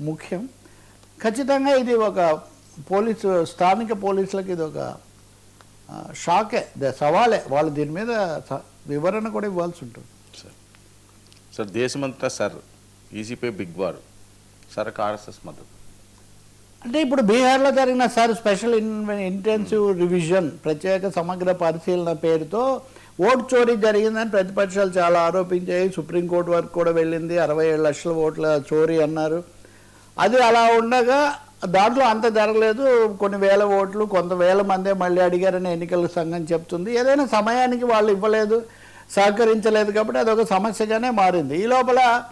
ముఖ్యం. ఖచ్చితంగా ఇది ఒక పోలీసు స్థానిక పోలీసులకు ఇది ఒక షాకే. ద- సవాలే. వాళ్ళు దీని మీద వివరణ కూడా ఇవ్వాల్సి ఉంటుంది. సార్. సార్ దేశమంతా సార్ ఈసీపై బిగ్ వార్ సార్కి ఆర్ఎస్ఎస్ మద్దతు. అంటే ఇప్పుడు బీహార్లో జరిగిన సార్ స్పెషల్ ఇంటెన్సివ్ రివిజన్ ప్రత్యేక సమగ్ర పరిశీలన పేరుతో ఓటు చోరీ జరిగిందని ప్రతిపక్షాలు చాలా ఆరోపించాయి. సుప్రీంకోర్టు వరకు కూడా వెళ్ళింది. అరవై ఏడు లక్షల ఓట్ల చోరీ అన్నారు. అది అలా ఉండగా దాంట్లో అంత జరగలేదు. కొన్ని వేల ఓట్లు కొంత వేల మందే మళ్ళీ అడిగారని ఎన్నికల సంఘం చెప్తుంది. ఏదైనా సమయానికి వాళ్ళు ఇవ్వలేదు సహకరించలేదు కాబట్టి అదొక సమస్యగానే మారింది. ఈ లోపల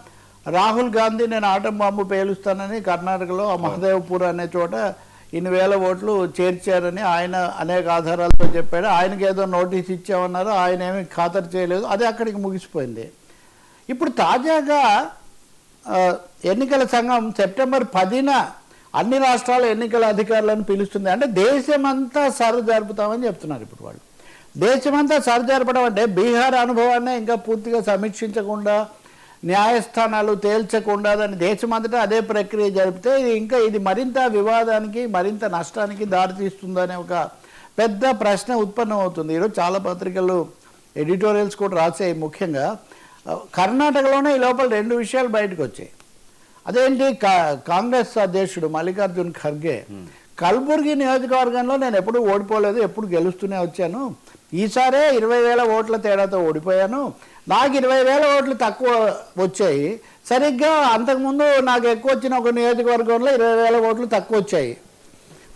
రాహుల్ గాంధీ నేను ఆటం బాంబు పేలుస్తానని కర్ణాటకలో మహదేవ్పూర్ అనే చోట ఇన్ని వేల ఓట్లు చేర్చారని ఆయన అనేక ఆధారాలతో చెప్పాడు. ఆయనకి ఏదో నోటీస్ ఇచ్చామన్నారు. ఆయన ఏమీ ఖాతరు చేయలేదు. అది అక్కడికి ముగిసిపోయింది. ఇప్పుడు తాజాగా ఎన్నికల సంఘం సెప్టెంబర్ పదిన అన్ని రాష్ట్రాల ఎన్నికల అధికారులను పిలుస్తుంది. అంటే దేశమంతా సరు జరుపుతామని చెప్తున్నారు ఇప్పుడు వాళ్ళు. దేశమంతా సరు జరపడం అంటే బీహార్ అనుభవాన్ని ఇంకా పూర్తిగా సమీక్షించకుండా న్యాయస్థానాలు తేల్చకుండా దాన్ని దేశమంతటా అదే ప్రక్రియ జరిపితే ఇది ఇంకా ఇది మరింత వివాదానికి మరింత నష్టానికి దారితీస్తుందనే ఒక పెద్ద ప్రశ్న ఉత్పన్నం అవుతుంది ఈరోజు చాలా పత్రికలు ఎడిటోరియల్స్ కూడా రాసాయి ముఖ్యంగా. కర్ణాటకలోనే ఈ లోపల రెండు విషయాలు బయటకు వచ్చాయి. అదేంటి? కా- కాంగ్రెస్ అధ్యక్షుడు మల్లికార్జున్ ఖర్గే కల్బుర్గి నియోజకవర్గంలో నేను ఎప్పుడు ఓడిపోలేదు ఎప్పుడు గెలుస్తూనే వచ్చాను. ఈసారే ఇరవై వేల ఓట్ల తేడాతో ఓడిపోయాను. నాకు ఇరవై వేల ఓట్లు తక్కువ వచ్చాయి. సరిగ్గా అంతకుముందు నాకు ఎక్కువ వచ్చిన ఒక నియోజకవర్గంలో ఇరవై వేల ఓట్లు తక్కువ వచ్చాయి.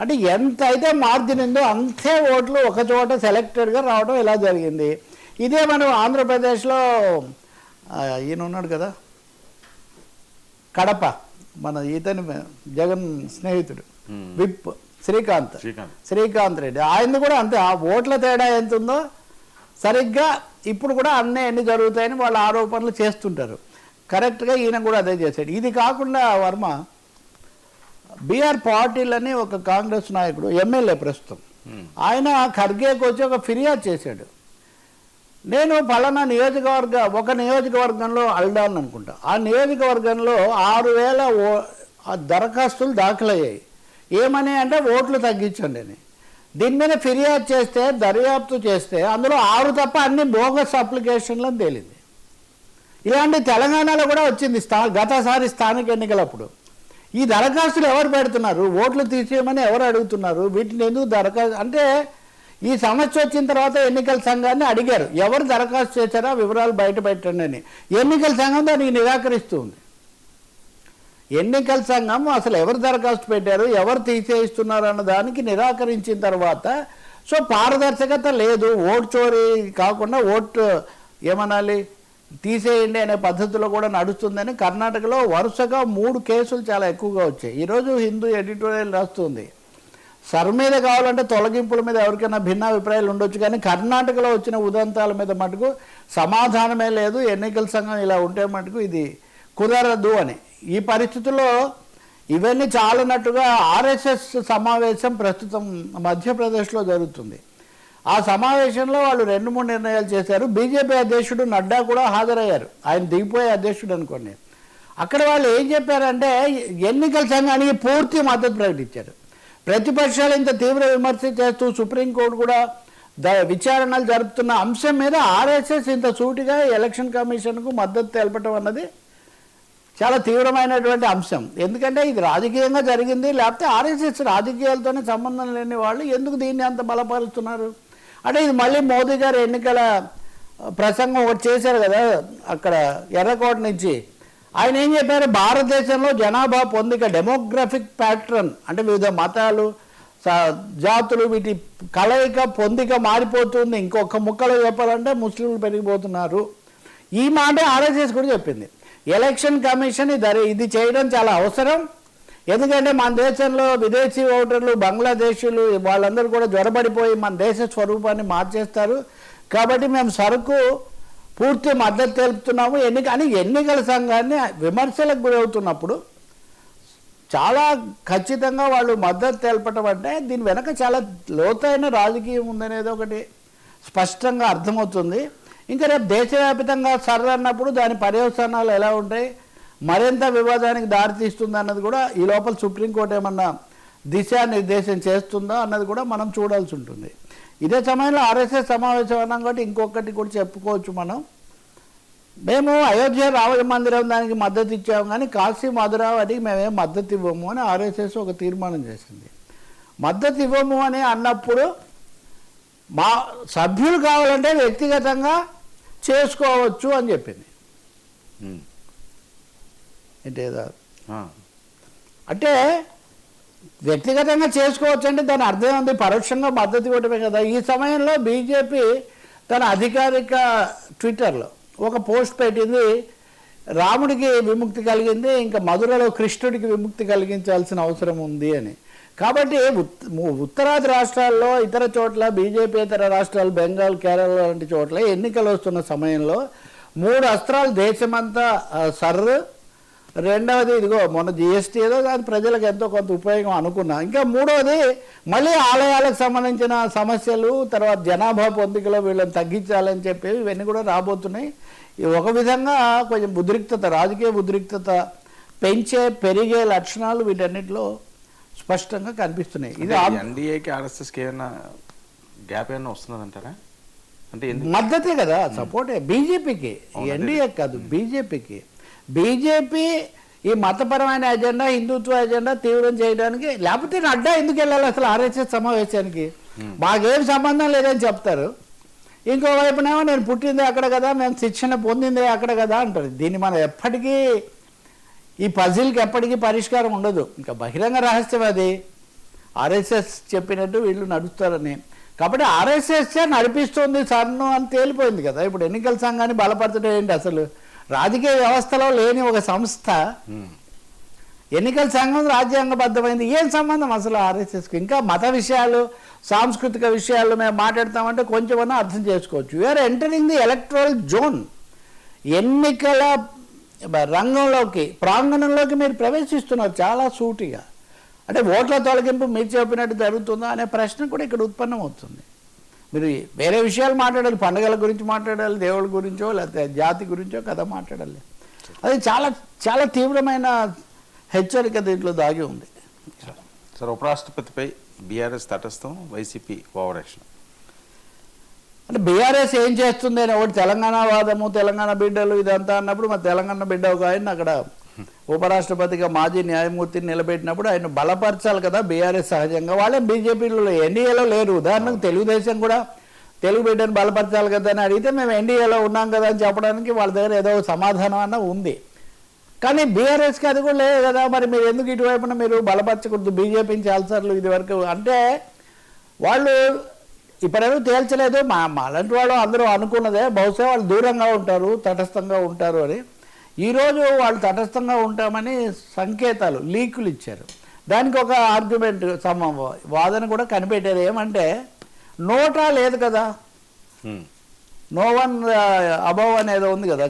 అంటే ఎంత అయితే మార్జిన్ ఉందో అంతే ఓట్లు ఒక చోట సెలెక్టెడ్గా రావడం ఇలా జరిగింది. ఇదే మనం ఆంధ్రప్రదేశ్లో ఈయన ఉన్నాడు కదా? కడప మన ఇతని జగన్ స్నేహితుడు. విప్ శ్రీకాంత్. శ్రీకాంత్. రెడ్డి. ఆయన కూడా అంతే. ఆ ఓట్ల తేడా ఎంత ఉందో సరిగ్గా ఇప్పుడు కూడా అన్నీ ఎన్ని జరుగుతాయని వాళ్ళు ఆరోపణలు చేస్తుంటారు. కరెక్ట్గా ఈయన కూడా అదే చేశాడు. ఇది కాకుండా వర్మ బీఆర్ పాటిల్ అని ఒక కాంగ్రెస్ నాయకుడు ఎమ్మెల్యే ప్రస్తుతం. ఆయన ఖర్గేకి వచ్చి ఒక ఫిర్యాదు చేశాడు. నేను పలానా నియోజకవర్గ ఒక నియోజకవర్గంలో అల్డాన్ అనుకుంటా. ఆ నియోజకవర్గంలో ఆరు వేల ఓ దరఖాస్తులు దాఖలయ్యాయి. ఏమని అంటే ఓట్లు తగ్గించండి అని. దీని మీద ఫిర్యాదు చేస్తే దర్యాప్తు చేస్తే అందులో ఆరు తప్ప అన్ని బోగస్ అప్లికేషన్లు అని తేలింది. ఇలాంటి తెలంగాణలో కూడా వచ్చింది స్థా గతసారి స్థానిక ఎన్నికలప్పుడు. ఈ దరఖాస్తులు ఎవరు పెడుతున్నారు? ఓట్లు తీసేయమని ఎవరు అడుగుతున్నారు? వీటిని ఎందుకు దరఖాస్తు అంటే ఈ సమస్య వచ్చిన తర్వాత ఎన్నికల సంఘాన్ని అడిగారు. ఎవరు దరఖాస్తు చేశారో వివరాలు బయట పెట్టండి అని. ఎన్నికల సంఘం దానికి నిరాకరిస్తుంది ఎన్నికల సంఘం అసలు ఎవరు దరఖాస్తు పెట్టారు ఎవరు తీసేయిస్తున్నారు అన్న దానికి నిరాకరించిన తర్వాత సో పారదర్శకత లేదు. ఓటు చోరీ కాకుండా ఓటు ఏమనాలి? తీసేయండి అనే పద్ధతిలో కూడా నడుస్తుందని కర్ణాటకలో వరుసగా మూడు కేసులు చాలా ఎక్కువగా వచ్చాయి. ఈరోజు హిందూ ఎడిటోరియల్ రాస్తుంది. సర్ మీద కావాలంటే తొలగింపుల మీద ఎవరికైనా భిన్న అభిప్రాయాలు ఉండొచ్చు కానీ కర్ణాటకలో వచ్చిన ఉదంతాల మీద మటుకు సమాధానమే లేదు. ఎన్నికల సంఘం ఇలా ఉంటే మటుకు ఇది కుదరదు అని. ఈ పరిస్థితుల్లో ఇవన్నీ చాలనట్టుగా ఆర్ఎస్ఎస్ సమావేశం ప్రస్తుతం మధ్యప్రదేశ్లో జరుగుతుంది. ఆ సమావేశంలో వాళ్ళు రెండు మూడు నిర్ణయాలు చేశారు. బీజేపీ అధ్యక్షుడు నడ్డా కూడా హాజరయ్యారు. ఆయన దిగిపోయే అధ్యక్షుడు అనుకోండి. అక్కడ వాళ్ళు ఏం చెప్పారంటే ఎన్నికల సంఘానికి పూర్తి మద్దతు ప్రకటించారు. ప్రతిపక్షాలు ఇంత తీవ్ర విమర్శ చేస్తూ సుప్రీంకోర్టు కూడా ద విచారణలు జరుపుతున్న అంశం మీద ఆర్ఎస్ఎస్ ఇంత సూటిగా ఎలక్షన్ కమిషన్కు మద్దతు తెలపటం అన్నది చాలా తీవ్రమైనటువంటి అంశం. ఎందుకంటే ఇది రాజకీయంగా జరిగింది లేకపోతే ఆర్ఎస్ఎస్ రాజకీయాలతోనే సంబంధం లేని వాళ్ళు ఎందుకు దీన్ని అంత బలపరుస్తున్నారు? అంటే ఇది మళ్ళీ మోదీ గారు ఎన్నికల ప్రసంగం ఒకటి చేశారు కదా అక్కడ ఎర్రకోట నుంచి. ఆయన ఏం చెప్పారు? భారతదేశంలో జనాభా పొందిక డెమోగ్రఫిక్ ప్యాట్రన్ అంటే వివిధ మతాలు జాతులు వీటి కలయిక పొందిక మారిపోతుంది. ఇంకొక ముక్కలో చెప్పాలంటే ముస్లింలు పెరిగిపోతున్నారు. ఈ మాట ఆర్ఎస్ఎస్ కూడా చెప్పింది. ఎలక్షన్ కమిషన్ ఇది ఇది చేయడం చాలా అవసరం. ఎందుకంటే మన దేశంలో విదేశీ ఓటర్లు బంగ్లాదేశీలు వాళ్ళందరూ కూడా జ్వరబడిపోయి మన దేశ స్వరూపాన్ని మార్చేస్తారు. కాబట్టి మేము సరుకు పూర్తి మద్దతు తెలుపుతున్నాము. ఎన్నిక అని ఎన్నికల సంఘాన్ని విమర్శలకు గురవుతున్నప్పుడు చాలా ఖచ్చితంగా వాళ్ళు మద్దతు తెలపటం అంటే దీని వెనక చాలా లోతైన రాజకీయం ఉందనేది ఒకటి స్పష్టంగా అర్థమవుతుంది. ఇంకా రేపు దేశవ్యాప్తంగా సరదన్నప్పుడు అన్నప్పుడు దాని పర్యవసానాలు ఎలా ఉంటాయి? మరింత వివాదానికి దారితీస్తుంది అన్నది కూడా ఈ లోపల సుప్రీంకోర్టు ఏమన్నా దిశానిర్దేశం చేస్తుందా అన్నది కూడా మనం చూడాల్సి ఉంటుంది. ఇదే సమయంలో ఆర్ఎస్ఎస్ సమావేశం అన్నాం కాబట్టి ఇంకొకటి కూడా చెప్పుకోవచ్చు మనం. మేము అయోధ్య రామ మందిరం దానికి మద్దతు ఇచ్చాము కానీ కాశీ మధురావతికి మేమేం మద్దతు ఇవ్వము అని ఆర్ఎస్ఎస్ ఒక తీర్మానం చేసింది. మద్దతు ఇవ్వము అని అన్నప్పుడు మా సభ్యులు కావాలంటే వ్యక్తిగతంగా చేసుకోవచ్చు అని చెప్పింది. ఆ. అంటే వ్యక్తిగతంగా చేసుకోవచ్చు అంటే దాని అర్థం ఉంది పరోక్షంగా మద్దతు ఇవ్వటమే కదా. ఈ సమయంలో బీజేపీ తన అధికారిక ట్విట్టర్లో ఒక పోస్ట్ పెట్టింది. రాముడికి విముక్తి కలిగింది ఇంకా మధురలో కృష్ణుడికి విముక్తి కలిగించాల్సిన అవసరం ఉంది అని. కాబట్టి ఉత్- ఉత్తరాది రాష్ట్రాల్లో ఇతర చోట్ల బీజేపీ ఇతర రాష్ట్రాలు బెంగాల్ కేరళ లాంటి చోట్ల ఎన్నికలు వస్తున్న సమయంలో మూడు అస్త్రాలు దేశమంతా సర్రు రెండవది ఇదిగో మొన్న జిఎస్టీ ఏదో దాని ప్రజలకు ఎంతో కొంత ఉపయోగం అనుకున్నా. ఇంకా మూడవది మళ్ళీ ఆలయాలకు సంబంధించిన సమస్యలు తర్వాత జనాభా పొందికలో వీళ్ళని తగ్గించాలని చెప్పి ఇవన్నీ కూడా రాబోతున్నాయి. ఒక విధంగా కొంచెం ఉద్రిక్తత రాజకీయ ఉద్రిక్తత పెంచే పెరిగే లక్షణాలు వీటన్నిటిలో స్పష్టంగా కనిపిస్తున్నాయి. ఇది ఎన్డీఏకి ఆర్ఎస్ఎస్కి ఏమైనా గ్యాప్ ఏమైనా వస్తున్నదంటారా అంటే మద్దతే కదా సపోర్టే బీజేపీకి ఎన్డీఏ కాదు బీజేపీకి బీజేపీ ఈ మతపరమైన ఎజెండా హిందుత్వ ఎజెండా తీవ్రం చేయడానికి లేకపోతే నడ్డా ఎందుకు వెళ్ళాలి అసలు ఆర్ఎస్ఎస్ సమావేశానికి? మాకేం సంబంధం లేదని చెప్తారు. ఇంకోవైపునేమో నేను పుట్టింది అక్కడ కదా మేము శిక్షణ పొందింది అక్కడ కదా అంటారు. దీన్ని మనం ఎప్పటికీ ఈ పజిల్కి ఎప్పటికీ పరిష్కారం ఉండదు. ఇంకా బహిరంగ రహస్యం అది. ఆర్ఎస్ఎస్ చెప్పినట్టు వీళ్ళు నడుస్తారని. కాబట్టి ఆర్ఎస్ఎస్ నడిపిస్తుంది సన్ను అని తేలిపోయింది కదా. ఇప్పుడు ఎన్నికల సంఘాన్ని బలపరచడం ఏంటి అసలు? రాజకీయ వ్యవస్థలో లేని ఒక సంస్థ ఉమ్. ఎన్నికల సంఘం రాజ్యాంగబద్ధమైంది. ఏం సంబంధం అసలు ఆర్ఎస్ఎస్కి? ఇంకా మత విషయాలు సాంస్కృతిక విషయాలు మేము మాట్లాడతామంటే కొంచెమన్నా అర్థం చేసుకోవచ్చు. We're entering the electoral zone ఎన్నికల రంగంలోకి ప్రాంగణంలోకి మీరు ప్రవేశిస్తున్నారు చాలా సూటిగా. అంటే ఓట్ల తొలగింపు మీరు చెప్పినట్టు జరుగుతుందా అనే ప్రశ్న కూడా ఇక్కడ ఉత్పన్నం అవుతుంది మీరు వేరే విషయాలు మాట్లాడాలి పండుగల గురించి మాట్లాడాలి దేవుళ్ళ గురించో లేకపోతే జాతి గురించో కథ మాట్లాడాలి. అది చాలా చాలా తీవ్రమైన హెచ్చరిక దీంట్లో దాగి ఉంది. సార్ ఉపరాష్ట్రపతిపై బీఆర్ఎస్ తటస్థం వైసీపీ ఓవర్ యాక్షన్ అంటే బీఆర్ఎస్ ఏం చేస్తుంది అని ఒకటి తెలంగాణ వాదము తెలంగాణ బిడ్డలు ఇదంతా అన్నప్పుడు మరి తెలంగాణ బిడ్డ ఒక ఆయన అక్కడ ఉపరాష్ట్రపతిగా మాజీ న్యాయమూర్తిని నిలబెట్టినప్పుడు ఆయన బలపరచాలి కదా బీఆర్ఎస్ సహజంగా. వాళ్ళే బీజేపీలో ఎన్డీఏలో లేరు. ఉదాహరణకు తెలుగుదేశం కూడా తెలుగు బిడ్డను బలపరచాలి కదా అని అడిగితే మేము ఎన్డీఏలో ఉన్నాం కదా అని చెప్పడానికి వాళ్ళ దగ్గర ఏదో సమాధానం అన్న ఉంది. కానీ బీఆర్ఎస్కి అది కూడా లేదు కదా. మరి మీరు ఎందుకు ఇటువైపున మీరు బలపరచకూడదు? బీజేపీని చాలాసార్లు ఇది వరకు అంటే వాళ్ళు ఇప్పుడేమో తేల్చలేదు. మా అలాంటి వాళ్ళు అందరూ అనుకున్నదే. బహుశా వాళ్ళు దూరంగా ఉంటారు తటస్థంగా ఉంటారు అని. ఈరోజు వాళ్ళు తటస్థంగా ఉంటామని సంకేతాలు లీకులు ఇచ్చారు. దానికి ఒక ఆర్గ్యుమెంట్ సమ వాదన కూడా కనిపెట్టారు ఏమంటే నోటా లేదు కదా. నో వన్ అబవ్ అనేది ఉంది కదా.